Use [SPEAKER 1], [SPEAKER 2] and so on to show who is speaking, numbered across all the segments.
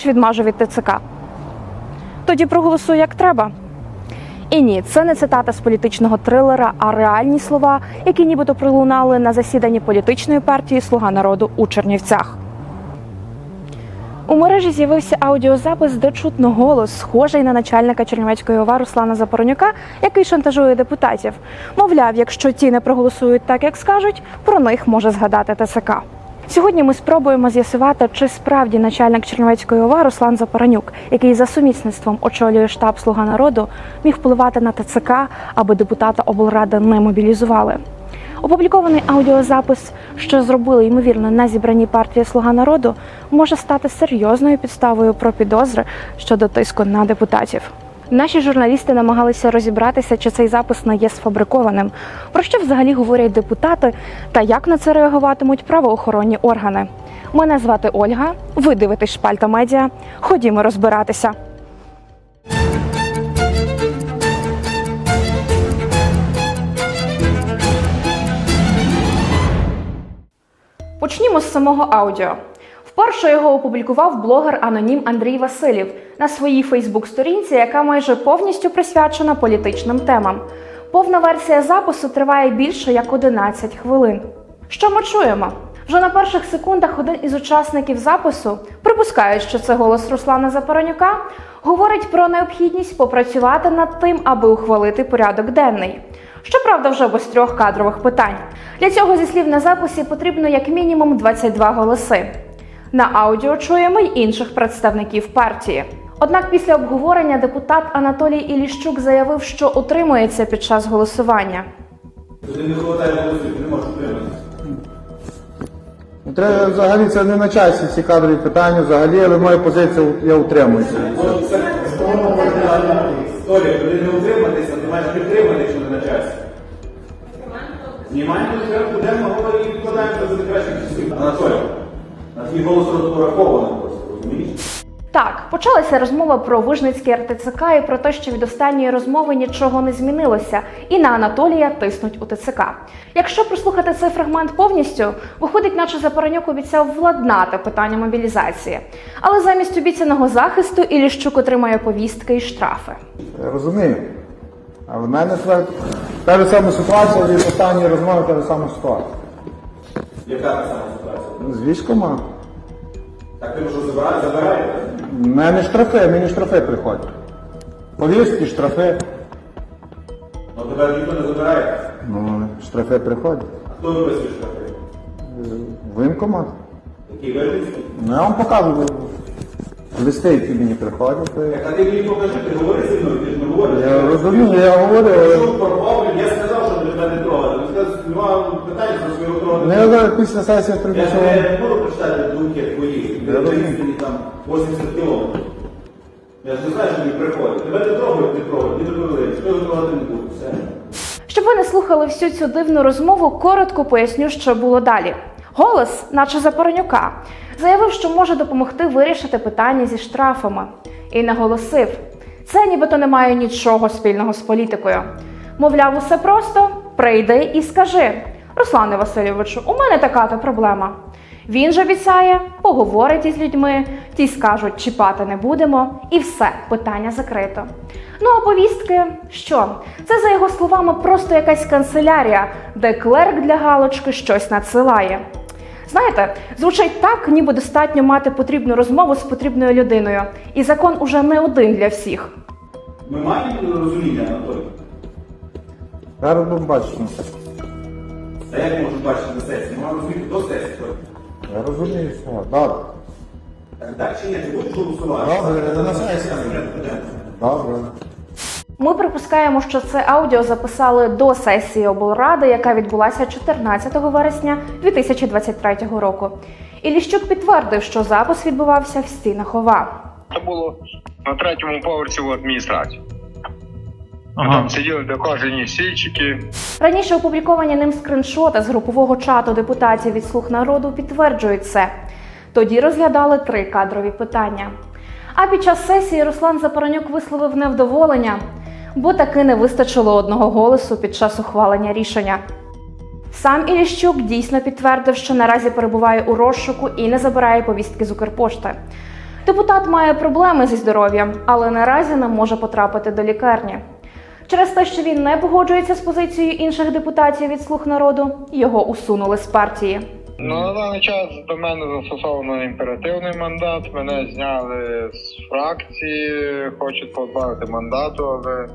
[SPEAKER 1] теж відмажу від ТЦК. Тоді проголосуй як треба. І ні, це не цитата з політичного трилера, а реальні слова, які нібито пролунали на засіданні політичної партії Слуга народу у Чернівцях. У мережі з'явився аудіозапис, де чутно голос, схожий на начальника Чернівецької ОВА Руслана Запоронюка, який шантажує депутатів. Мовляв, якщо ті не проголосують так, як скажуть, про них може згадати ТСК. Сьогодні ми спробуємо з'ясувати, чи справді начальник Чернівецької ОВА Руслан Запоронюк, який за сумісництвом очолює штаб Слуга народу, міг впливати на ТЦК, аби депутата облради не мобілізували. Опублікований аудіозапис, що зробили ймовірно на зібранні партії Слуга народу, може стати серйозною підставою про підозри щодо тиску на депутатів. Наші журналісти намагалися розібратися, чи цей запис не є сфабрикованим, про що взагалі говорять депутати та як на це реагуватимуть правоохоронні органи. Мене звати Ольга. Ви дивитесь Шпальта Медіа. Ходімо розбиратися. Почнімо з самого аудіо. Вперше його опублікував блогер анонім Андрій Василів на своїй Фейсбук-сторінці, яка майже повністю присвячена політичним темам. Повна версія запису триває більше як 11 хвилин. Що ми чуємо? Вже на перших секундах один із учасників запису, припускають, що це голос Руслана Запоронюка, говорить про необхідність попрацювати над тим, аби ухвалити порядок денний. Щоправда, вже без трьох кадрових питань. Для цього, зі слів на записі, потрібно як мінімум 22 голоси. На аудіо чуємо й інших представників партії. Однак після обговорення депутат Анатолій Іліщук заявив, що утримується під час голосування.
[SPEAKER 2] Туди не хватає голосів, не можеш утриматися.
[SPEAKER 3] Ну, Треба взагалі це не на часі ці кадрові питання, взагалі, але моя позиція я утримуюся.
[SPEAKER 2] Це історія, туди не утриматися, ти маєш підтримати, якщо не на часі. Знімаємо порядку денного і відкладаємо за кращих часів. Анатолій, на твій голос розрахований просто, розумієш?
[SPEAKER 1] Так, почалася розмова про Вижницький РТЦК і про те, що від останньої розмови нічого не змінилося, і на Анатолія тиснуть у ТЦК. Якщо прослухати цей фрагмент повністю, виходить, наче Запоронюк обіцяв владнати питання мобілізації. Але замість обіцяного захисту Іліщук отримає повістки і штрафи.
[SPEAKER 3] Я розумію. А в мене та ж сама ситуація від останньої розмови, та ж сама ситуація.
[SPEAKER 2] Яка та сама ситуація?
[SPEAKER 3] Ну, З військома.
[SPEAKER 2] Так ти що забирає, забирає?
[SPEAKER 3] У мене штрафи, мені штрафи приходять. Повістки, штрафи.
[SPEAKER 2] Ну тебе ніхто не забирає.
[SPEAKER 3] Ну, штрафи приходять.
[SPEAKER 2] А хто виписує штрафи?
[SPEAKER 3] Воєнкомат.
[SPEAKER 2] Який Вербицький?
[SPEAKER 3] Ну я вам покажу. Листи, які мені приходять. то
[SPEAKER 2] Так, а ти мені покажи, ти говори зі мною, ти ж не говориш.
[SPEAKER 3] Я розумію, я говорю, але
[SPEAKER 2] Що я сказав, що тебе не трогати. Ти сказав, нема питань про свого трогати.
[SPEAKER 3] Ну, я зараз після сесії прийду,
[SPEAKER 2] Я
[SPEAKER 3] що вам.
[SPEAKER 2] не буду думки твої,
[SPEAKER 3] Я розумію.
[SPEAKER 2] там 80 кілометрів. Я ж не знаю, що мені приходить. Тебе не трогають, не трогають, не доповіли. Що я трогати не буду. Все.
[SPEAKER 1] Щоб ви не слухали всю цю дивну розмову, коротко поясню, що було далі. Голос, наче Запоронюка, заявив, що може допомогти вирішити питання зі штрафами, і наголосив, це нібито не має нічого спільного з політикою. Мовляв, усе просто прийди і скажи: Руслане Васильовичу, у мене така то проблема. Він же обіцяє, поговорить із людьми, ті скажуть, чіпати не будемо, і все, питання закрито. Ну а повістки що? Це, за його словами, просто якась канцелярія, де клерк для галочки щось надсилає. Знаєте, звучить так, ніби достатньо мати потрібну розмову з потрібною людиною, і закон уже не один для всіх.
[SPEAKER 2] Ми маємо розуміння, Анатолій?
[SPEAKER 3] Зараз будемо бачити.
[SPEAKER 2] А як можеш бачити на сесії? Ми маємо розуміти до сесії.
[SPEAKER 3] Я розумію, все. Добре.
[SPEAKER 2] Так, так чи ні? Ти будеш голосувати?
[SPEAKER 3] Добре,
[SPEAKER 2] на сесії.
[SPEAKER 3] Добре.
[SPEAKER 1] Ми припускаємо, що це аудіо записали до сесії облради, яка відбулася 14 вересня 2023 року. Іліщук підтвердив, що запис відбувався в стінах ОВА.
[SPEAKER 4] Це було на третьому поверсі в адміністрації. Там сиділи доказані сільчики.
[SPEAKER 1] Раніше опубліковані ним скриншоти з групового чату депутатів від слуг народу підтверджують це. Тоді розглядали три кадрові питання. А під час сесії Руслан Запоронюк висловив невдоволення, бо таки не вистачило одного голосу під час ухвалення рішення. Сам Іліщук дійсно підтвердив, що наразі перебуває у розшуку і не забирає повістки з Укрпошти. Депутат має проблеми зі здоров'ям, але наразі не може потрапити до лікарні. Через те, що він не погоджується з позицією інших депутатів від слуг народу, його усунули з партії.
[SPEAKER 4] Ну, на даний час до мене застосовано імперативний мандат. Мене зняли з фракції, хочуть позбавити мандату, але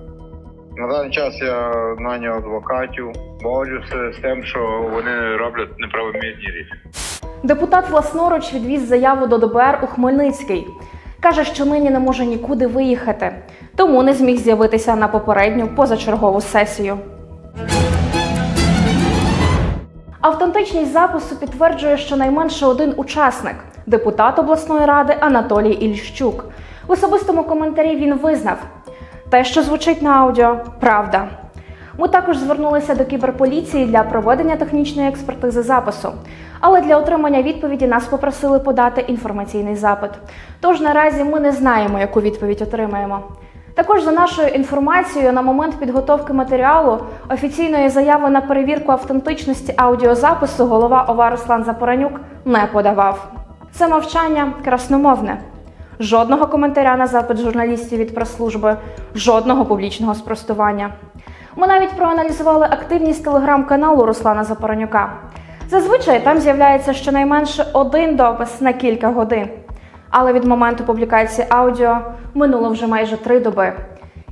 [SPEAKER 4] на даний час я наняв адвокатів, борюся з тим, що вони роблять неправомірні рішення.
[SPEAKER 1] Депутат власноруч відвіз заяву до ДБР у Хмельницький. Каже, що нині не може нікуди виїхати, тому не зміг з'явитися на попередню позачергову сесію. Автентичність запису підтверджує щонайменше один учасник депутат обласної ради Анатолій Ільщук. В особистому коментарі він визнав: те, що звучить на аудіо, правда. Ми також звернулися до кіберполіції для проведення технічної експертизи запису. Але для отримання відповіді нас попросили подати інформаційний запит. Тож наразі ми не знаємо, яку відповідь отримаємо. Також за нашою інформацією, на момент підготовки матеріалу офіційної заяви на перевірку автентичності аудіозапису голова ОВА Руслан Запоранюк не подавав. Це мовчання красномовне. Жодного коментаря на запит журналістів від прес-служби, жодного публічного спростування. Ми навіть проаналізували активність телеграм-каналу Руслана Запоронюка. Зазвичай там з'являється щонайменше один допис на кілька годин. Але від моменту публікації аудіо минуло вже майже три доби.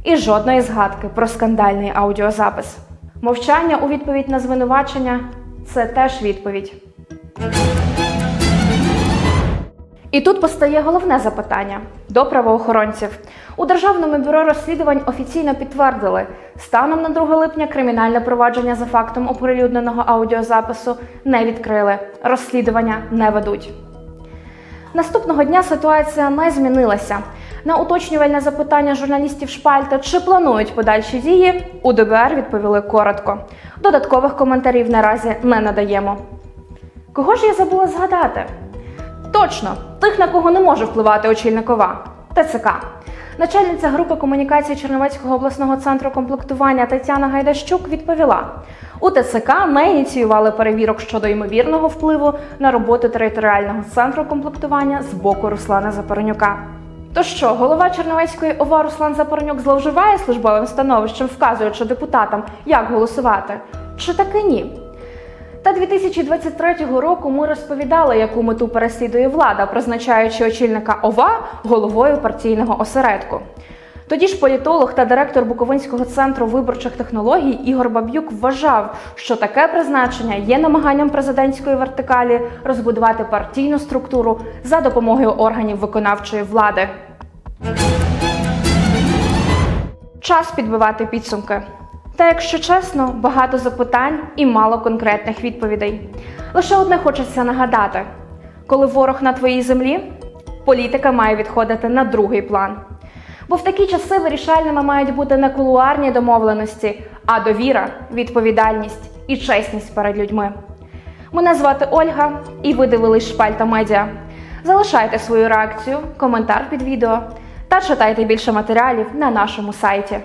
[SPEAKER 1] І жодної згадки про скандальний аудіозапис. Мовчання у відповідь на звинувачення це теж відповідь. І тут постає головне запитання до правоохоронців. У Державному бюро розслідувань офіційно підтвердили, станом на 2 липня кримінальне провадження за фактом оприлюдненого аудіозапису не відкрили, розслідування не ведуть. Наступного дня ситуація не змінилася. На уточнювальне запитання журналістів Шпальта, чи планують подальші дії, у ДБР відповіли коротко. Додаткових коментарів наразі не надаємо. Кого ж я забула згадати? Точно, тих, на кого не може впливати очільник ОВА – ТЦК. Начальниця групи комунікації Чернівецького обласного центру комплектування Тетяна Гайдащук відповіла: у ТЦК не ініціювали перевірок щодо ймовірного впливу на роботу територіального центру комплектування з боку Руслана Запоронюка. То що, голова Чернівецької ОВА Руслан Запоронюк зловживає службовим становищем, вказуючи депутатам, як голосувати? Чи таки ні? Та 2023 року ми розповідали, яку мету переслідує влада, призначаючи очільника ОВА головою партійного осередку. Тоді ж політолог та директор Буковинського центру виборчих технологій Ігор Баб'юк вважав, що таке призначення є намаганням президентської вертикалі розбудувати партійну структуру за допомогою органів виконавчої влади. Час підбивати підсумки. Та якщо чесно, багато запитань і мало конкретних відповідей. Лише одне хочеться нагадати: коли ворог на твоїй землі, політика має відходити на другий план. Бо в такі часи вирішальними мають бути не кулуарні домовленості, а довіра, відповідальність і чесність перед людьми. Мене звати Ольга, і ви дивились Шпальта Медіа. Залишайте свою реакцію, коментар під відео та читайте більше матеріалів на нашому сайті.